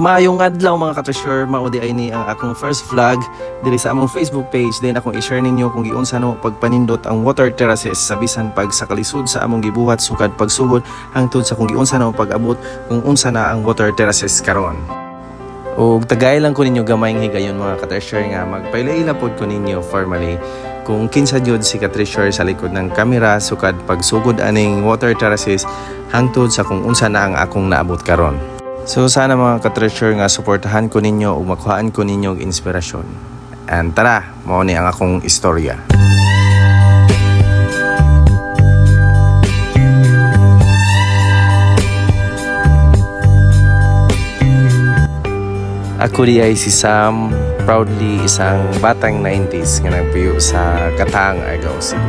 Maayong adlaw mga ka-treasure, maudi ay ni ang akong first vlog diri sa among Facebook page then akong i-share ninyo kung giunsa no pagpanindot ang water terraces sa bisan pag sa kalisod sa among gibuhat sukad pagsugod hangtod sa kung giunsa no pag-abot kung unsa na ang water terraces karon. Og tagay lang ko ninyo gamayng higayon mga ka-treasure nga magpailaila pod ko ninyo formally kung kinsa jud si ka-treasure sa likod ng kamera sukad pagsugod aning water terraces hangtod sa kung unsa na ang akong naabot karon. So sana mga ka-treasure nga suportahan ko ninyo o makuhaan ko ninyo og inspirasyon. And tara, mao ni ang akong istorya. Ako di ay si Sam, proudly isang batang 90s nga nagpuyo sa Katang, Argao, Cebu.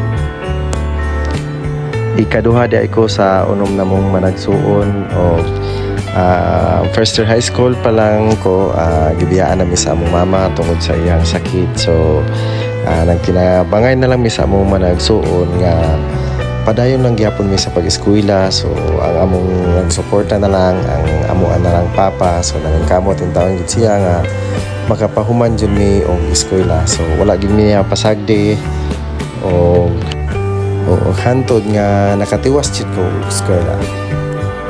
Ikaduha di ako sa unom na mong managsuon o Ah, first year high school pa lang ko uh, gibiyaan na mi sa among mama tungod sa iyang sakit. So uh, nagkinabangay na lang mi sa among managsuon nga padayon lang gyapon mi sa pag-eskwela. So ang among nagsuporta na lang ang amuan na lang papa. So nangkamot in taon gid siya nga makapahuman jud mi og eskwela. So wala gid mi pasagdi o o hantod nga nakatiwas jud ko eskwela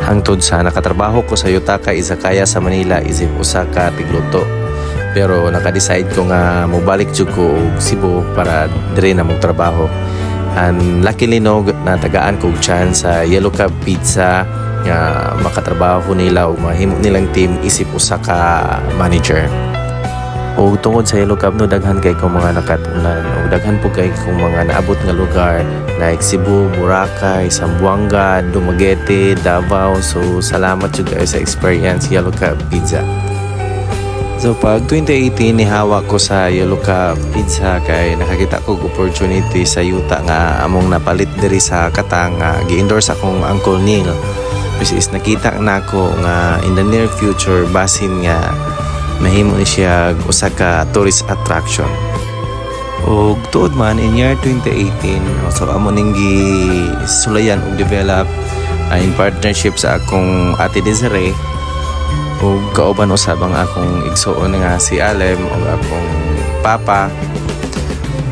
Hangtod sa nakatrabaho ko sa Yutaka Izakaya sa Manila isip usa ka tigluto. Pero nakadecide ko nga mobalik jud ko og Cebu para dire na mong trabaho. And luckily no na tagaan ko chance sa Yellow Cab Pizza nga makatrabaho nila o mahimo nilang team isip usa ka manager. O tungod sa Yellow Cab no daghan kay ko mga nakatunan o daghan po kay kong mga naabot nga lugar like Cebu, Boracay, Zamboanga, Dumaguete, Davao. So salamat jud kayo sa experience Yellow Cab Pizza. So pag 2018 nihawa ko sa Yellow Cab Pizza kay nakakita ko opportunity sa yuta nga among napalit diri sa Katang nga gi-endorse akong Uncle Neil. Which is nakita na ako nga in the near future basin nga mahimo ni siya usa ka tourist attraction. Og tuod man in year 2018, so amo ning sulayan og develop uh, in partnership sa akong Ate Desiree ug kauban usab ang akong igsuon nga si Alem ug akong papa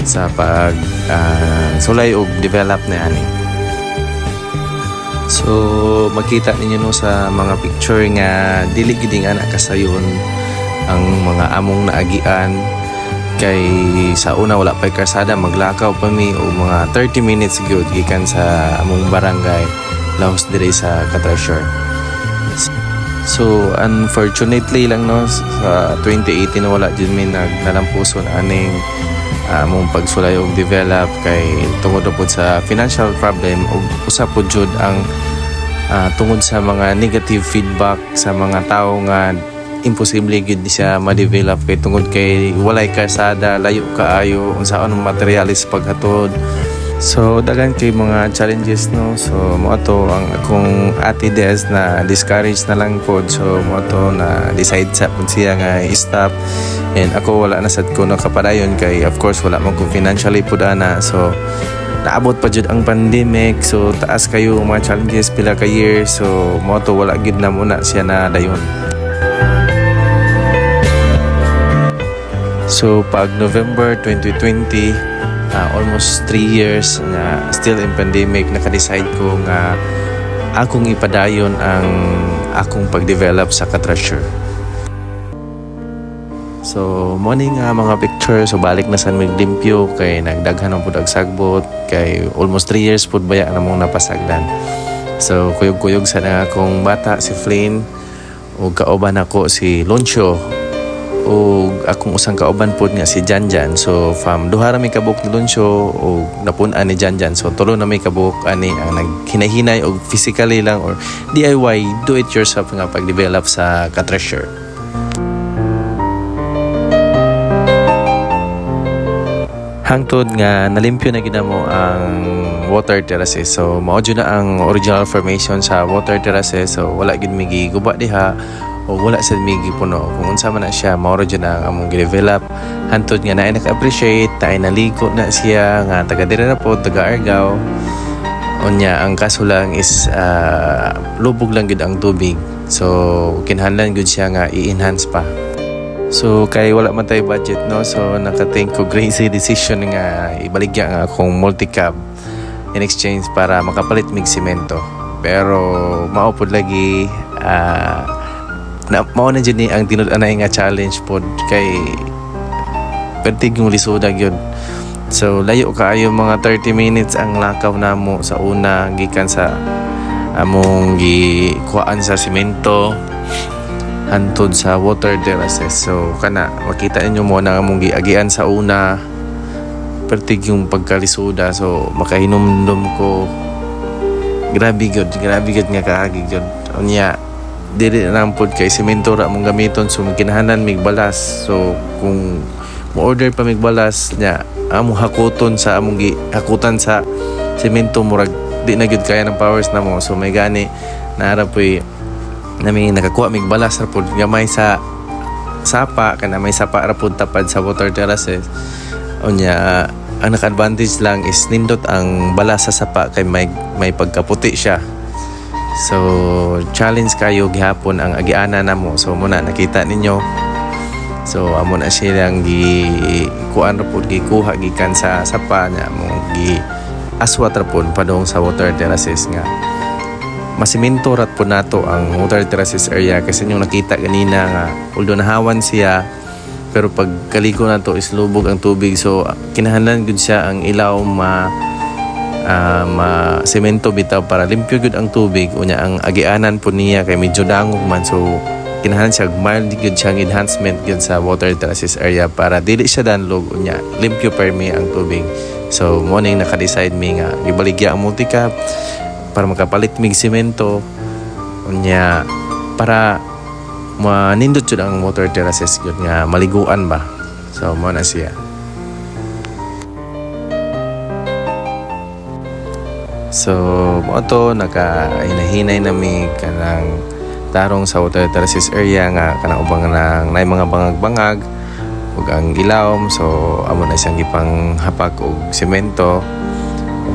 sa pag uh, sulay og develop na ani. So makita ninyo no sa mga picture nga dili gid nga na kasayon ang mga among naagian. Kay sa una wala pa'y karsada maglakaw pa mi o mga 30 minutes gyud gikan sa among barangay. Lahos dire sa Katreasure. So unfortunately lang no sa 2018 wala jud mi nagnalampuson aning among pagsulay og develop. Kay tungod pud sa financial problem ug usa pud jud ang ah, tungod sa mga negative feedback sa mga tao nga imposible gid siya ma-develop kay tungod kay walay kalsada layo kaayo unsaon materialis paghatod. So daghan kay mga challenges no? So mo to ang akong ate Des na discourage na lang pod. So mo to na decide sa pud siya nga i-stop. And ako wala na sad ko nakapadayon kay of course wala man ko financially pud ana. So naabot pa jud ang pandemic. So taas kayo mga challenges pila ka years. So mo to wala gid na muna siya na dayon So pag November 2020, ah, almost 3 years na still in pandemic, naka-decide ko nga akong ipadayon ang akong pag-develop sa Katreasure. So, morning nga mga picture, so balik na sa limpyo kay nagdaghan ang pudag sagbot kay almost 3 years pud baya na mong napasagdan. So, kuyog-kuyog sa na akong bata si Flynn ug kauban ako si Loncho o akong usang kauban pod nga si Janjan so from duha ra mi kabuk ni Lunsyo o napun-an ni Janjan so tulo na mi kabuk ani ang naghinahinay og physically lang or DIY do it yourself nga pag-develop sa ka-treasure. Hangtod nga nalimpyo na ginamo ang water terraces. So mao na ang original formation sa water terraces. So wala gid mi giguba diha o wala sa migi puno kung unsa man na siya mao jud ang among gi-develop. Hantod nga naay naka-appreciate tayo naligo na siya nga taga dire na po taga Argao unya ang kaso lang is ah, lubog lang gid ang tubig. So kinahanglan gud siya nga i-enhance pa. So kay wala man tayo budget no? So naka-think ko crazy decision nga ibaligya nga akong multi-cab in exchange para makapalit mig semento. Pero maupod lagi ah na mao na jud ni ang tinud-anay nga challenge pod kay pertig yung lisuda gyud. So layo kaayo mga 30 minutes ang lakaw namo sa una gikan sa among gikuhaan sa semento hantod sa water terraces. So kana makita ninyo mo na among giagian sa una pertig yung pagkalisuda. So makahinumdum ko grabe gyud, grabe gyud nga kaagi gyud. Unya dili na lang pod kay semento ra mong gamiton so kinahanglan mig balas. So kung mo order pa mig balas nya among hakuton sa among gi hakutan sa semento murag di na gyud kaya ng powers na mo. So may gani naara po'y nami nakakuha mig balas ra pod gamay sa sapa kana may sapa ra pod tapad sa water terraces unya ang naka-advantage lang is nindot ang balas sa sapa kay may may pagkaputi siya so challenge kayo gihapon ang agiana namo. So muna nakita ninyo. So amo na silang gi kuan ra pod gikuha gikan sa sapa nya mo gi aswat ra pod padong sa water terraces nga. Masiminto rat po nato ang water terraces area. Kasi yung nakita kanina nga although nahawan siya pero pag kaligo na to is lubog ang tubig. So kinahanglan gud siya ang ilaw ma ma semento bitaw para limpyo gud ang tubig. Unya ang agianan po niya kay medyo dangog man. So kinahanglan siya mild gud siyang enhancement gud sa water terraces area para dili siya danlog. Unya limpyo permi ang tubig. So mo ning naka-decide mi nga gibaligya ang multicap para makapalit mig semento. Unya para manindot jud ang water terraces yun nga maliguan ba? So mo na siya so mo to naka-hinahinay nami kanang tarong sa water terraces area nga kanang ubang nang nay mga bangag-bangag ug ang ilawom so amo na siyang gipang hapak og semento.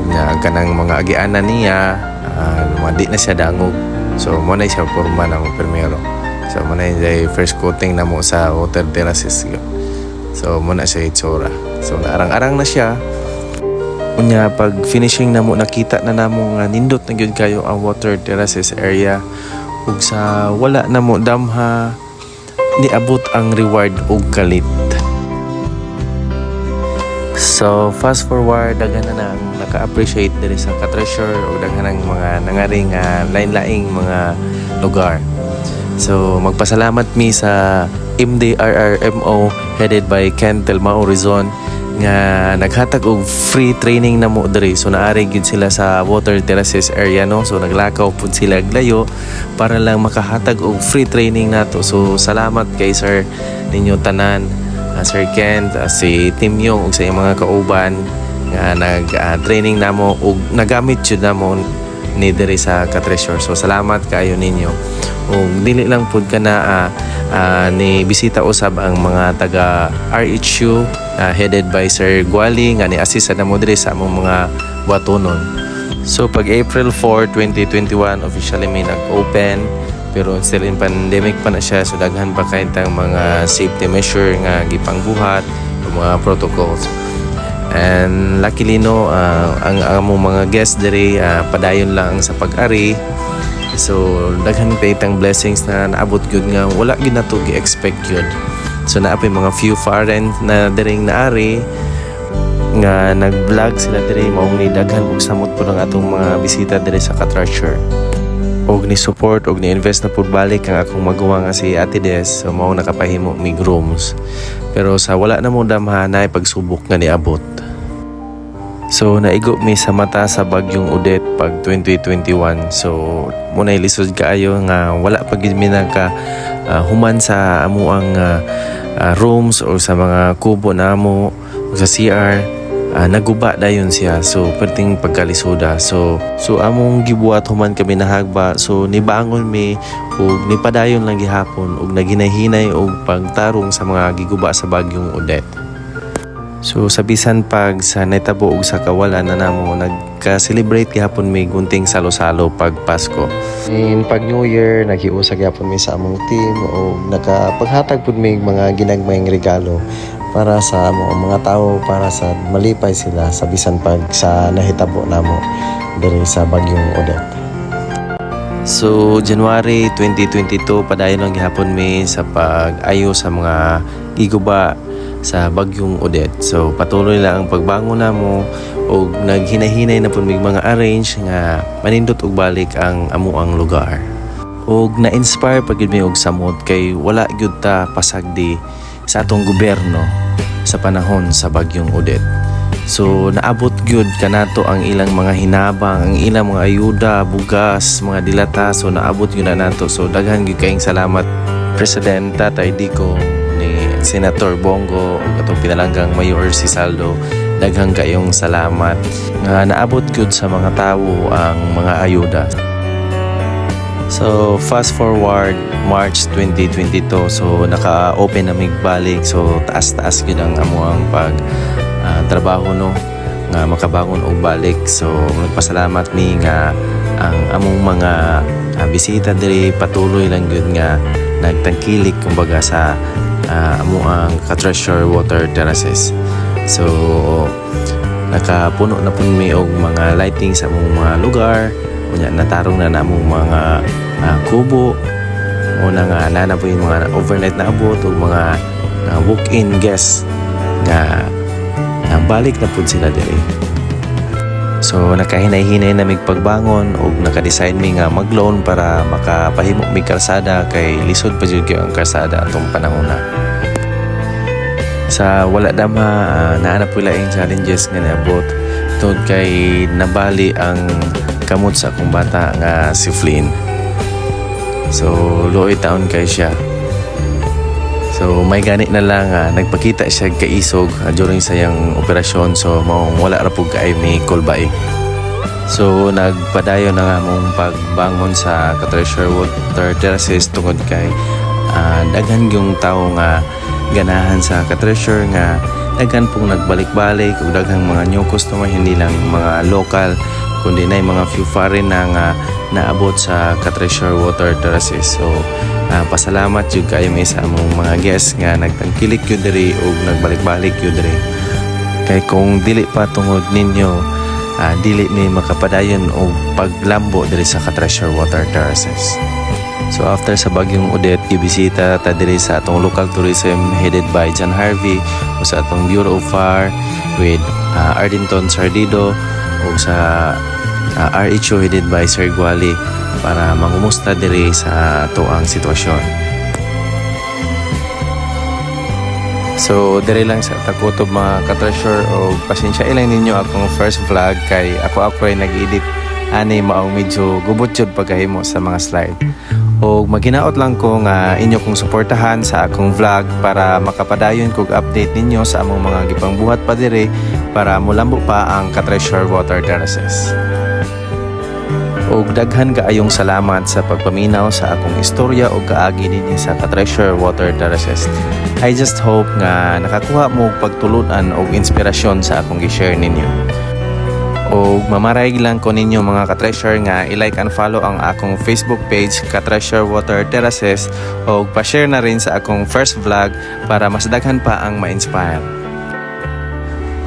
Nya kanang mga agianan niya uh, di na siya dangog. So mo na siya forma na mo primero so mo na yung first coating na mo sa water terraces. So mo na siya itsura. So naarang-arang na siya Unya pag finishing na mo nakita na namo nga nindot na gyud kayo ang water terraces area. Ug sa wala na mo damha niabot ang reward og kalit So, fast forward, daghan na nang naka-appreciate diri sa ka-treasure o daghan ng mga nangaring uh, lain-laing mga lugar. So, magpasalamat mi sa MDRRMO headed by Ken Telmao Rizon nga naghatag og free training na mo diri. So naari gyud sila sa water terraces area no? So naglakaw pud sila glayo para lang makahatag og free training nato. So salamat kay sir ninyo tanan uh, Sir Kent, uh, si Tim Yung ug sa mga kauban nga nag-training namo ug nagamit jud namo ni diri sa ka-treasure. So salamat kayo ninyo. Ug dili lang pud ka na ah, ah, ni bisita usab ang mga taga RHU ah, headed by Sir Guali nga ni assist na mo diri sa among mga buhatonon. So pag April 4, 2021 officially may nag-open pero still in pandemic pa na siya so daghan pa kay mga safety measure nga gipangbuhat mga protocols and luckily no ah, ang among mga guests diri ah, padayon lang sa pag-ari. So daghan pa itang blessings na naabot gyud nga wala gyud nato gi-expect gyud. So naapay mga few foreign na diring naari nga nag-vlog sila diri maong ni daghan ug samot po ng atong mga bisita diri sa Katrasher. Og ni support og ni invest na pud balik ang akong magawa nga si Ate Des. So mao nakapahimo mig rooms. Pero sa wala na mo damha na pagsubok nga niabot So naigo mi sa mata sa bagyong Udet pag 2021 so muna lisod kaayo nga wala pa gid mi naka ah, human sa amo ang ah, ah, rooms or sa mga kubo namo o sa CR ah, naguba dayon siya. So perting pagkalisuda so so among gibuhat human kami nahagba so nibangon mi ug nipadayon lang gihapon ug naghinay-hinay og pagtarong sa mga giguba sa bagyong Udet So sa bisan pag sa netabo og sa kawalan na namo nagka naka-celebrate gihapon may gunting salo-salo pag Pasko. In pag New Year, naghiusag yapon mi sa among team o nakapaghatag pud mi mga ginagmayng regalo para sa amo ang mga tao para sa malipay sila sa bisan pag sa nahitabo namo diri sa bagyong Odette. So, January 2022, padayon lang gihapon mi sa pag-ayo sa mga giguba sa bagyong Odette. So, patuloy lang ang pagbangon namo o naghinahinay na mig mga arrange nga manindot og balik ang amuang lugar. Og na-inspire pag mi og samot kay wala gyud ta pasagdi sa atong gobyerno sa panahon sa bagyong Odette. So naabot gyud kanato ang ilang mga hinabang, ang ilang mga ayuda, bugas, mga dilata. So naabot gyud na nato. So daghan gyud kayong salamat President Tatay Dico Senator Bongo ug atong pinalanggang Mayor si Saldo. Daghang kayong salamat nga naabot gyud sa mga tawo ang mga ayuda. So, fast forward March 2022. So, naka-open na mig balik. So, taas-taas yun ang amuang pag ah, trabaho no nga makabangon og balik. So, nagpasalamat mi nga ang among mga ah, bisita diri patuloy lang gyud nga nagtangkilik kumbaga sa uh, amuang ka-treasure water terraces. So, nakapuno na pun mi og mga lighting sa among mga lugar unya natarong na namong mga ah, kubo una nga nana po yung mga overnight na abot o mga ah, walk-in guests nga nga balik na po sila diri So nakahinay-hinay na mig pagbangon og naka-decide mi nga mag-loan para makapahimo mi kalsada kay lisod pa jud ang kalsada atong panahon na. Sa wala dama uh, naanap ko laing challenges nga naabot tungod kay nabali ang kamot sa akong bata nga si Flynn. So luoy taon kay siya. So may gani na lang ah, nagpakita siya kaisog ah, during sa iyang operasyon so mao wala ra pug kay may kulbay. So nagpadayon na nga mong pagbangon sa Treasure Water Terraces tungod kay ah, daghan yung tao nga ganahan sa Treasure nga daghan pong nagbalik-balik ug daghang mga new customer hindi lang mga local kundi na mga few foreign na nga naabot sa Treasure Water Terraces. So Ah, pasalamat jud kayo may sa among mga guests nga nagtangkilik yun diri ug nagbalik-balik yun diri. Kay kung dili pa tungod ninyo, ah, dili ni makapadayon og paglambo diri sa Treasure Water Terraces. So after sa bagyong Odette, gibisita ta diri sa atong local tourism headed by John Harvey o sa atong Bureau of Fire with ah, Ardington Sardido o sa ah, RHO headed by Sir Guali para mangumusta diri sa ato ang sitwasyon. So, diri lang sa takutob mga ka-treasure o pasensya ilang ninyo akong first vlog kay ako ako ay nag-edit ani maong medyo gubot jud pagkahimo sa mga slide. O maginaot lang ko nga inyo kong suportahan sa akong vlog para makapadayon kog update ninyo sa among mga gipangbuhat pa diri para mulambo pa ang ka-treasure water terraces ug daghan kaayong salamat sa pagpaminaw sa akong istorya ug kaagi dinhi sa Ka-Treasure Water Terraces. I just hope nga nakakuha mo pagtulunan og inspirasyon sa akong gi-share ninyo. O mamaray lang ko ninyo mga ka-treasure nga i-like and follow ang akong Facebook page Ka-Treasure Water Terraces o pa-share na rin sa akong first vlog para mas daghan pa ang ma-inspire.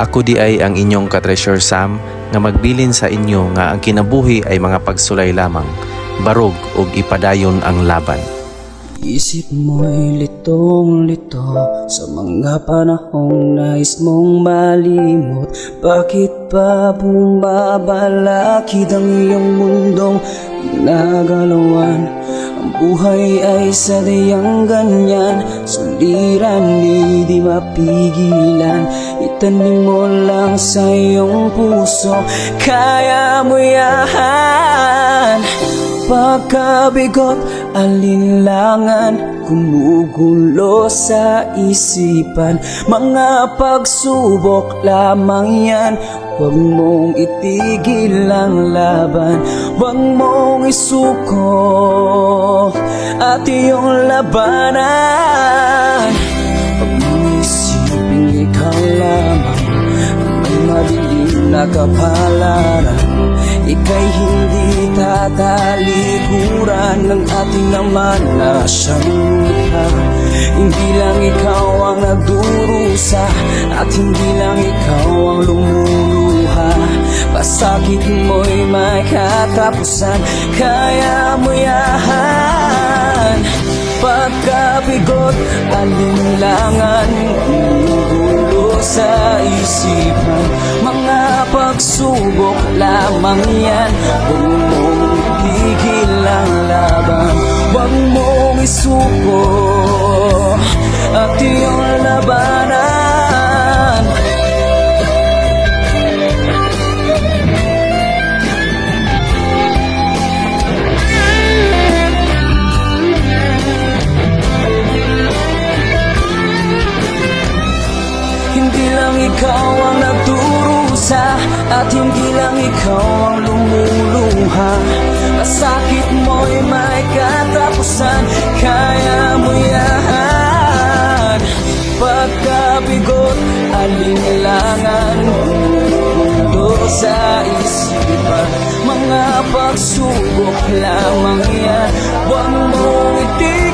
Ako di ay ang inyong ka-treasure Sam nga magbilin sa inyo nga ang kinabuhi ay mga pagsulay lamang, barog ug ipadayon ang laban. Isip mo'y litong-lito Sa mga panahong nais mong malimot. Bakit pa bumabalakid ang iyong mundong nagalawan? Ang buhay ay sadyang ganyan Suliran di di mapigilan. Itanim mo lang sa iyong puso Kaya mo yan Pagkabigot, alinlangan Gumugulo sa isipan. Mga pagsubok lamang yan Huwag mong itigil ang laban. Huwag mong isuko At iyong labanan. Huwag mong isipin ikaw lamang Ang madilim na kapalaran Ika'y hindi tatalikuran Ng ating naman. Na siyang mukha Hindi lang ikaw ang nagdurusa At hindi lang ikaw ang lumuluha. Pasakit mo'y may katapusan Kaya mo yan Pagkabigot, alinlangan Gumugulo sa isipan. Mga pagsubok lamang yan itigil ang laban. Huwag mong isuko At iyong labanan ikaw ang nagdurusa At hindi lang ikaw ang lumuluha. Masakit mo'y may katapusan Kaya mo yan Pagkabigot, alinlangan Mundo sa isipan. Mga pagsubok lamang yan Huwag mong itigil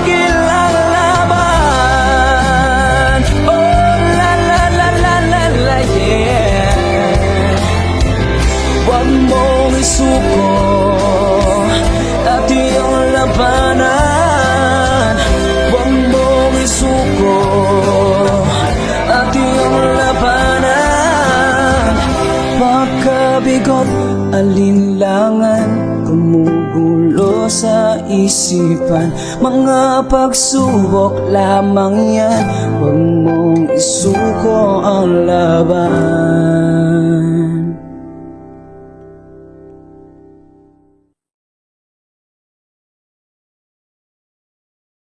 mong isuko At iyong labanan. Huwag mong isuko At iyong labanan. Pagkabigot, alinlangan Gumugulo sa isipan. Mga pagsubok lamang yan. Huwag mong isuko ang laban